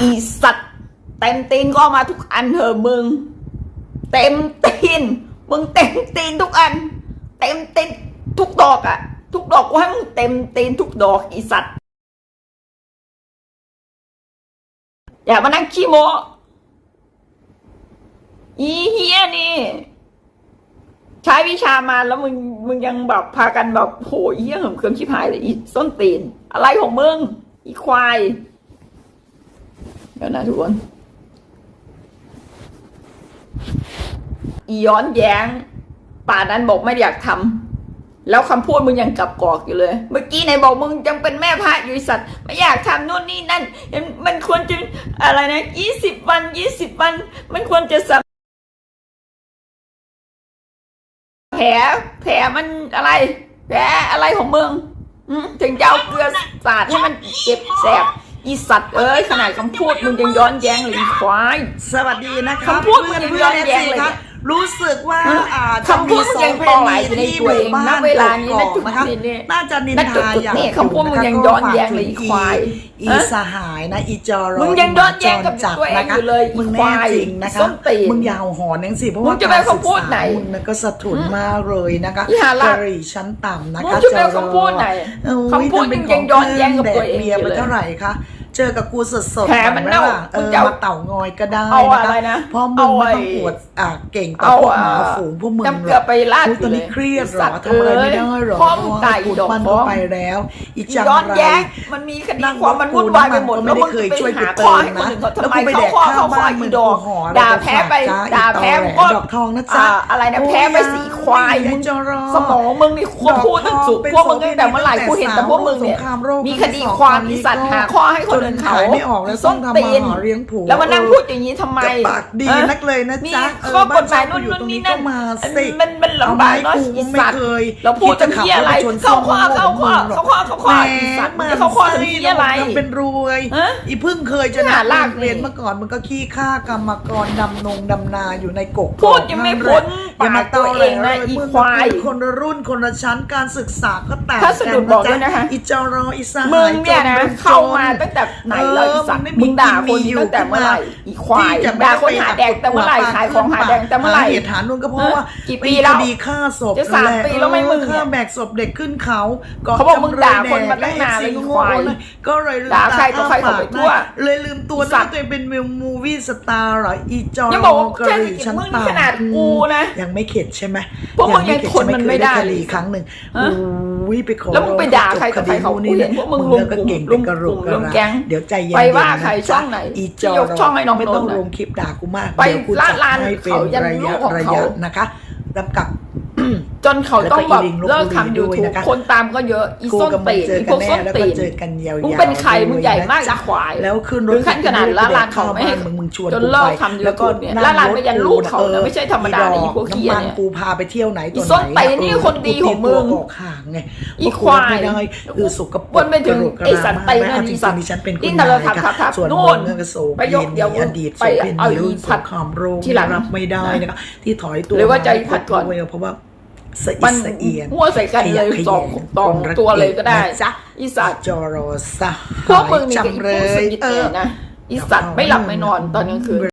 อีสัตว์เต็มตีนก็มาทุกอันเถอะมึง เต็มตีนมึงเต็มตีนทุกอัน เต็มตีนทุกดอกอะทุกดอกกูให้มึงเต็มตีนทุกดอกอีสัตว์อย่ามานั่งขี้โมอีเฮียนี่ ใช้วิชามาแล้วมึงมึงยังแบบพากันแบบโหเฮียเหิมเคิมชิบหายเลยอีส้นตีน อะไรของมึง อีควาย เดี๋ยวนะทุกคนอีย้อนแย้ง ป่านั้นบอกไม่อยากทำแล้วคำพูดมึงยังกลับกอกอยู่เลย เมื่อกี้ไหนบอกมึงยังเป็นแม่พระอยู่สัตว์ ไม่อยากทำนู่นนี่นั่น มันควรจะอะไรนะยี่สิบวันยี่สิบวัน มันควรจะสับแผลแผลมันอะไร แผลอะไรของมึงถึงจะเอาเกลือสาดให้มันเจ็บแสบ อีสัตว์เอ้ยขนาดคำพูดมึงยังย้อนแย้งเลยอีควาย สวัสดีนะครับคำพูดเพื่อนมันเพื่อนย้เออนแย้งซีเลยครับเนี่ยรู้สึกว่าฮะอ่าคำพูดมันยังเพตอแหลอยู่ในที่ตัวเองหมู่บ้าณเวลานี้กณอกจุดนะครับนี้เนี่ยน่าจะนินณจุดทาจุดอย่างนี้คำพูดมึงยังย้อนแย้งเลยอีควายอีฮะสหายนะอีจอรอมึงยังย้อนแย้งกับจัดตัวเองนะคะอยู่เลยอีมึงควาแน่ยจริงนะคะส้นตีนมึงยาวหอนนังสิเพราะมึว่างจะไปคำพูดไหนมึงนะก็สะทุนมากเลยนะคะอีห่าละกะหรี่ชั้นต่ำนะมึงคะจะไปคำพูดไหนเอ้ยคำพูดทำเป็นมึงยังย้อนแย้งกับตัวเองแดกเบียร์อยู่ไปเลยเท่าไหร่คะ เจอกับกูสดๆแผลมันเน่าหล่ะเอมึงอจะเอามาเต่างอยก็ได้เอานะอะไรคะนะเพราะมึเอางไอ้ไม่ต้องอวดอ่าเก่งต่อเอาพวกหอะมาฝูงพวกมึงน้ำเกลือไปราดอุ๊ยอตอยู่นเลนี้ยเครียดเหรอสัตว์ทำอะไรไม่ได้เหรอพ่อมึงตายกูดอกมันฟ้ก็อง ไปแล้วอีอีจังย้อนไร แย้งมันมีคดีความมันวุ่นวายไปหมดก็แล้วไม่มึได้งเคยไปช่วยกูหาเตืข้ออนให้คนนะอื่นเขาแล้วทำไมกูไปแดเข้ากข้อข้าเข้าวข้อบ้านอีมึงดอกกูหอด่าแพ้ไปจ้าด่าแพ้อีก็ดอกทองนะจ๊ะอ่าอะไรนะแพ้ไปสีควายโอ้มึงจะรอสมองมึงนี่ควพูดตั้งสุดเป็นพวกมึงตั้งแต่เมื่อไหร่กูเห็นแต่พวกมึงเนี่ยสงครามโลกมีคดีความมีสัตว์หาข้อให้คนอื่นเขาจขายไม่ออกแล้วส้ต้อนงทำตีมานหาเลี้ยงผัวแล้วมานั่งพูดอย่างนี้ทำไมจะปากดีเออนักเลยนะมีจ๊ะข้อกฎหมายเอนู่อนบ้นู่นตรงนี่ก็นั่นมามันสิมันมันลำบากเนาะเอาอีไม้กูไม่สัตว์เคยเราพูดถึงที่อะไรที่จะขับรถไปชนเข้าข้อส้เข้ามข้อมึงหรอกเข้าข้อเข้าข้ออีสัตว์แหมันจะเข้าข้อถึงที่อะไรทำเป็นรวยฮะอีพึ่งเคยจะหานักลากเรียนนี่เมื่อก่อนมันก็ขี้ข้ากรรมกรดำนงดำนาอยู่ในกกพูดยังไม่พ้นอย่ามา ปากตัวเองนะตลอีมึงควายเป็นคนละรุ่นคนละชั้นการศึกษาก็แตกถ้าสะดุดบอกด้วยนะคะอีจอรออีสหายมึงเนี่ยนะจจเข้ามาตั้งแต่ไหนแล้วอีสัตว์เออมึงด่าคนมีตั้งแต่เมื่อไหร่อีควายที่จะไม่ด่าได้คนหาแดกแต่เมื่อไหร่ปขายของหาแดกแต่เมื่อไหร่าเหตุฐานนู่นก็เพราะว่าเออกี่ปีแล้วคดีฆ่าศพจะสามนั่นหปีแล้วไม่มึงเนี่ยฆ่าแบกศพเด็กขึ้นเขาก่เขาบอกมึงด่าคนมาตั้งนานเลยแดกอีควายก็เลยลืมด่าใครต่อใครตเขาไปทั่วเลยลืมตัวสันะตว์ตัวเองเป็นมูวี่สตาร์เหรออีจอยังบอกว่ากะหรี่แค่ชั้นมึงต่ำขนาดกูนะยังไม่เข็ดใช่ไหมพวกมึงยังไเข็ดทนมันไม่ได้ใช่หเคยคดีครั้งหนึ่งฮะอุ้ยไปขอแล้วมึงไปด่าใครต่อใครเขาจบคดีกูเห็นพวกมึงเลิกก็เก่งรวมเป็นกระโหลกกลุ่มกระรวมแก๊งเดี๋ยวใจเย็นๆไปว่าใครนะช่องไหนอีจอที่ยกช่องให้น้องไม่ต้องนนท์ลงคลิปด่ากูมากไปเดี๋ยวกูละจัดลานให้เป็นเขายันระลูยะกของระเขายะนะคะลำกับ จนเขาต้องแบบแล้วก็อีลิงลพบุรีเลิกทำยูด้วยทูบนะคะคนตามก็เยอะอีกูส้นกับมึตีงนเจออีพกัวนกแน่ส้นแล้วตีก็นเจอกันยาวๆมึงเป็นใครมึงใหญ่มากเลยนะจะควายแล้วขึ้นรถถึงขั้นขนาดละลานเขาไม่ให้มึงมึงชวนจนเลิกทำแล้วก็ YouTube เนี่ยละลานไปยันลูกเขานะไม่ใช่ธรรมดานะอีพวกเหี้ยเนี่ยน้ำมันกูพาไปเที่ยวไหนตัวอีไหนส้นตีนนี่คนดีของมึงกูตีตัวออกห่างไงอีควายไม่ได้เออสกปรกวนไปถึงกระโหลกกระไอ้สัตว์ลาตีนมากนั่นจอีริงสัตว์ๆดิฉันเป็นคนดิ้นทะเลทับทับทับส่วนนู่มึนงก็โศกไปยกเดี๋ยวอดีตไปโสเพณีเอาอีรุ่นสผัดงครามโรคทีหลังรับไม่ได้นะคะที่ถอยตัวหรือว่าจะอีผัดก่อนเพราะว่า สะอิมันดสะเอียนมั่วใส่กันเลยขสองขสองคนรักตัวเลยก็ได้นะจ๊ะอีสัตว์จอรอสะพวกมึงนี่กับจำอีเลพวกสยกิดเอเนี่อยนะอีสัตว์ไม่หลับไม่นอนตอนกลางคืน